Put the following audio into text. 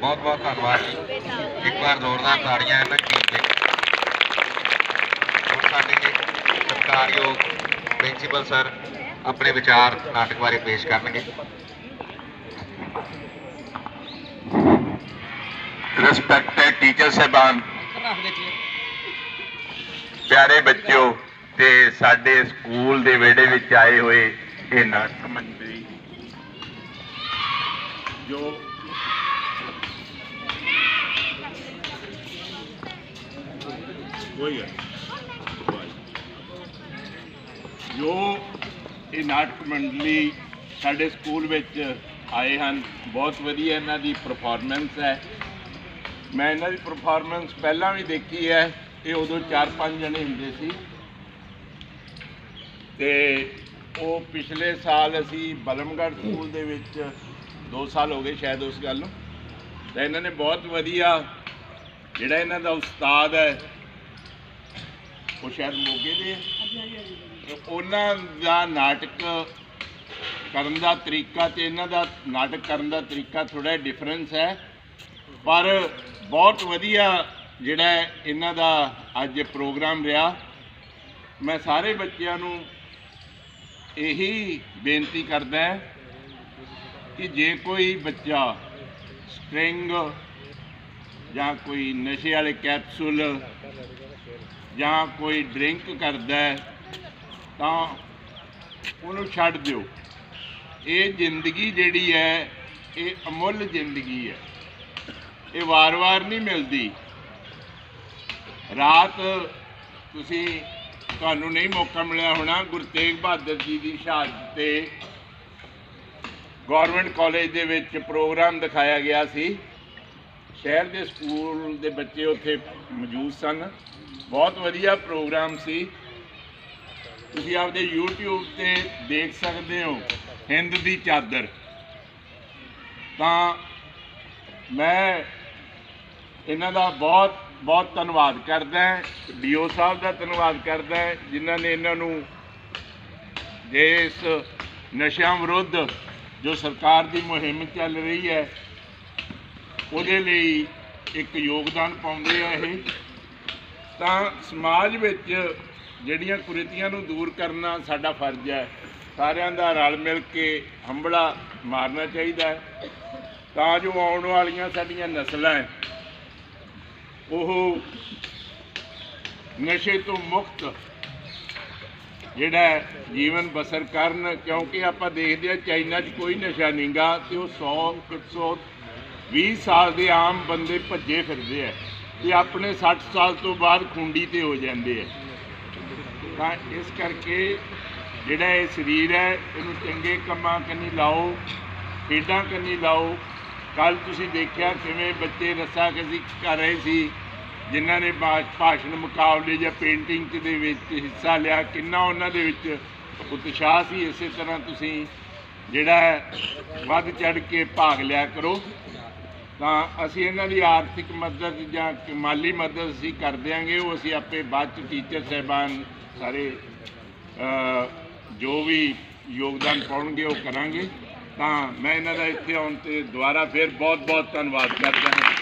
ਬਹੁਤ ਬਹੁਤ ਧੰਨਵਾਦ ਜੀ। ਇੱਕ ਵਾਰ ਜ਼ੋਰਦਾਰ ਤਾੜੀਆਂ ਇਹਨਾਂ ਟੀਮ ਲਈ ਹੁਣ ਸਾਡੇ ਸਤਿਕਾਰਯੋਗ ਪ੍ਰਿੰਸੀਪਲ ਸਰ ਆਪਣੇ ਵਿਚਾਰ ਨਾਟਕ ਬਾਰੇ ਪੇਸ਼ ਕਰਨਗੇ। ਰਿਸਪੈਕਟਡ ਟੀਚਰ ਸਾਹਿਬਾਨ, ਪਿਆਰੇ ਬੱਚਿਓ ਤੇ ਸਾਡੇ ਸਕੂਲ ਦੇ ਵਿਹੜੇ ਵਿੱਚ ਆਏ ਹੋਏ ਇਹ ਨਾਟਕ ਮੰਡਲੀ, ਜੋ ਕੋਈ ਹੈ ਜੋ ਇਹ ਨਾਟਕ ਮੰਡਲੀ ਸਾਡੇ ਸਕੂਲ ਵਿੱਚ ਆਏ ਹਨ ਬਹੁਤ ਵਧੀਆ ਇਹਨਾਂ ਦੀ ਪਰਫਾਰਮੈਂਸ ਹੈ ਮੈਂ ਇਹਨਾਂ ਦੀ ਪਰਫਾਰਮੈਂਸ ਪਹਿਲਾਂ ਵੀ ਦੇਖੀ ਹੈ ਇਹ ਉਦੋਂ 4-5 ਜਣੇ ਹੁੰਦੇ ਸੀ ਤੇ ਉਹ ਪਿਛਲੇ ਸਾਲ ਅਸੀਂ ਬਲਮਗੜ੍ਹ ਸਕੂਲ ਦੇ ਵਿੱਚ 2 ਸਾਲ ਹੋ ਗਏ ਸ਼ਾਇਦ ਉਸ ਗੱਲ ਨੂੰ ਤਾਂ ਇਹਨਾਂ ਨੇ ਬਹੁਤ ਵਧੀਆ, ਜਿਹੜਾ ਇਹਨਾਂ ਦਾ ਉਸਤਾਦ ਹੈ, ਉਹ ਸ਼ਾਇਦ ਮੋਗੇ ਦੇ ਹੈ। ਉਹਨਾਂ ਦਾ ਨਾਟਕ ਕਰਨ ਦਾ ਤਰੀਕਾ ਤੇ ਇਹਨਾਂ ਦਾ ਨਾਟਕ ਕਰਨ ਦਾ ਤਰੀਕਾ ਥੋੜਾ ਡਿਫਰੈਂਸ ਹੈ। ਪਰ ਬਹੁਤ ਵਧੀਆ ਜਿਹੜਾ ਹੈ ਇਹਨਾਂ ਦਾ ਅੱਜ ਪ੍ਰੋਗਰਾਮ ਰਿਹਾ। ਮੈਂ ਸਾਰੇ ਬੱਚਿਆਂ ਨੂੰ ਇਹੀ ਬੇਨਤੀ ਕਰਦਾ ਕਿ ਜੇ ਕੋਈ ਬੱਚਾ ਸਟ੍ਰਿੰਗ ਜਾਂ ਕੋਈ ਨਸ਼ੇ ਵਾਲੇ ਕੈਪਸੂਲ ਜਾਂ ਕੋਈ ਡਰਿੰਕ ਕਰਦਾ ਤਾਂ ਉਹਨੂੰ ਛੱਡ ਦਿਓ। ਇਹ ਜ਼ਿੰਦਗੀ ਜਿਹੜੀ ਹੈ, ਇਹ ਅਮੁੱਲ ਜ਼ਿੰਦਗੀ ਹੈ। ਇਹ ਵਾਰ-ਵਾਰ ਨਹੀਂ ਮਿਲਦੀ। ਰਾਤ ਤੁਸੀਂ ਤੁਹਾਨੂੰ ਨਹੀਂ ਮੌਕਾ ਮਿਲਿਆ ਹੋਣਾ ਗੁਰੂ ਤੇਗ ਬਹਾਦਰ ਜੀ ਦੀ ਸ਼ਹਾਦਤ ਤੇ। ਗਵਰਨਮੈਂਟ ਕਾਲਜ ਦੇ ਵਿੱਚ ਪ੍ਰੋਗਰਾਮ ਦਿਖਾਇਆ ਗਿਆ ਸੀ। ਸ਼ਹਿਰ ਦੇ ਸਕੂਲ ਦੇ ਬੱਚੇ ਉੱਥੇ ਮੌਜੂਦ ਸਨ। ਬਹੁਤ ਵਧੀਆ ਪ੍ਰੋਗਰਾਮ ਸੀ। ਤੁਸੀਂ ਆਪਦੇ YouTube ਤੇ ਦੇਖ ਸਕਦੇ ਹੋ, ਹਿੰਦ ਦੀ ਚਾਦਰ। ਤਾਂ ਮੈਂ ਇਹਨਾਂ ਦਾ ਬਹੁਤ ਬਹੁਤ ਧੰਨਵਾਦ ਕਰਦਾ ਹਾਂ। ਡੀਓ ਸਾਹਿਬ ਦਾ ਧੰਨਵਾਦ ਕਰਦਾ ਜਿਨ੍ਹਾਂ ਨੇ ਇਹਨਾਂ ਨੂੰ ਇਸ ਨਸ਼ਿਆਂ ਵਿਰੁੱਧ ਜੋ ਸਰਕਾਰ ਦੀ ਮੁਹਿੰਮ ਚੱਲ ਰਹੀ ਹੈ, ਉਹਦੇ ਲਈ ਇੱਕ ਯੋਗਦਾਨ ਪਾਉਂਦੇ ਆ ਇਹ। ਤਾਂ ਸਮਾਜ ਵਿੱਚ ਜਿਹੜੀਆਂ ਕੁਰੀਤੀਆਂ ਨੂੰ ਦੂਰ ਕਰਨਾ ਸਾਡਾ ਫਰਜ਼ ਹੈ, ਸਾਰਿਆਂ ਦਾ ਰਲ ਮਿਲ ਕੇ ਹੰਬੜਾ ਮਾਰਨਾ ਚਾਹੀਦਾ ਹੈ। ਤਾਂ ਜੋ ਆਉਣ ਵਾਲੀਆਂ ਸਾਡੀਆਂ ਨਸਲਾਂ ਹੈ, ਉਹ ਨਸ਼ੇ ਤੋਂ ਮੁਕਤ ਜਿਹੜਾ ਜੀਵਨ ਬਸਰ ਕਰਨ, ਕਿਉਂਕਿ ਆਪਾਂ ਦੇਖਦੇ ਆ ਚਾਈਨਾ 'ਚ ਕੋਈ ਨਸ਼ਾ ਨਹੀਂਗਾ ਤੇ ਉਹ 100 100 20 ਸਾਲ ਦੇ ਆਮ ਬੰਦੇ ਭੱਜੇ ਫਿਰਦੇ ਆ ਤੇ ਆਪਣੇ 60 ਸਾਲ ਤੋਂ ਬਾਅਦ ਖੁੰਡੀ ਤੇ ਹੋ ਜਾਂਦੇ ਆ। ਤਾਂ ਇਸ ਕਰਕੇ ਜਿਹੜਾ ਇਹ ਸਰੀਰ ਹੈ, ਇਹਨੂੰ ਚੰਗੇ ਕੰਮਾਂ ਕੰਨੀ ਲਾਓ, ਖੇਡਾਂ ਕੰਨੀ ਲਾਓ। ਕੱਲ ਤੁਸੀਂ ਦੇਖਿਆ ਕਿਵੇਂ ਬੱਚੇ ਰੱਸਾ ਕਸੀ ਕਰ ਰਹੇ ਸੀ। ਜਿਨ੍ਹਾਂ ਨੇ ਭਾ- ਭਾਸ਼ਣ ਮੁਕਾਬਲੇ ਜਾਂ ਪੇਂਟਿੰਗ ਦੇ ਵਿੱਚ ਹਿੱਸਾ ਲਿਆ, ਕਿੰਨਾ ਉਹਨਾਂ ਦੇ ਵਿੱਚ ਉਤਸ਼ਾਹ ਸੀ? ਇਸੇ ਤਰ੍ਹਾਂ ਤੁਸੀਂ ਜਿਹੜਾ ਵੱਧ ਚੜ ਕੇ ਭਾਗ ਲਿਆ ਕਰੋ। ਤਾਂ ਅਸੀਂ ਇਹਨਾਂ ਦੀ ਆਰਥਿਕ ਮਦਦ ਜਾਂ ਮਾਲੀ ਮਦਦ ਅਸੀਂ ਕਰ ਦਿਆਂਗੇ। ਉਹ ਅਸੀਂ ਆਪੇ ਬਾਅਦ ਚ ਟੀਚਰ ਸਹਿਬਾਨ ਸਾਰੇ ਜੋ ਵੀ ਯੋਗਦਾਨ ਪਾਉਣਗੇ ਉਹ ਕਰਾਂਗੇ। ਤਾਂ ਮੈਂ ਇਹਨਾਂ ਦਾ ਇੱਥੇ ਆਉਣ ਤੇ ਦੁਬਾਰਾ ਫਿਰ ਬਹੁਤ ਬਹੁਤ ਧੰਨਵਾਦ ਕਰਦਾ ਹਾਂ।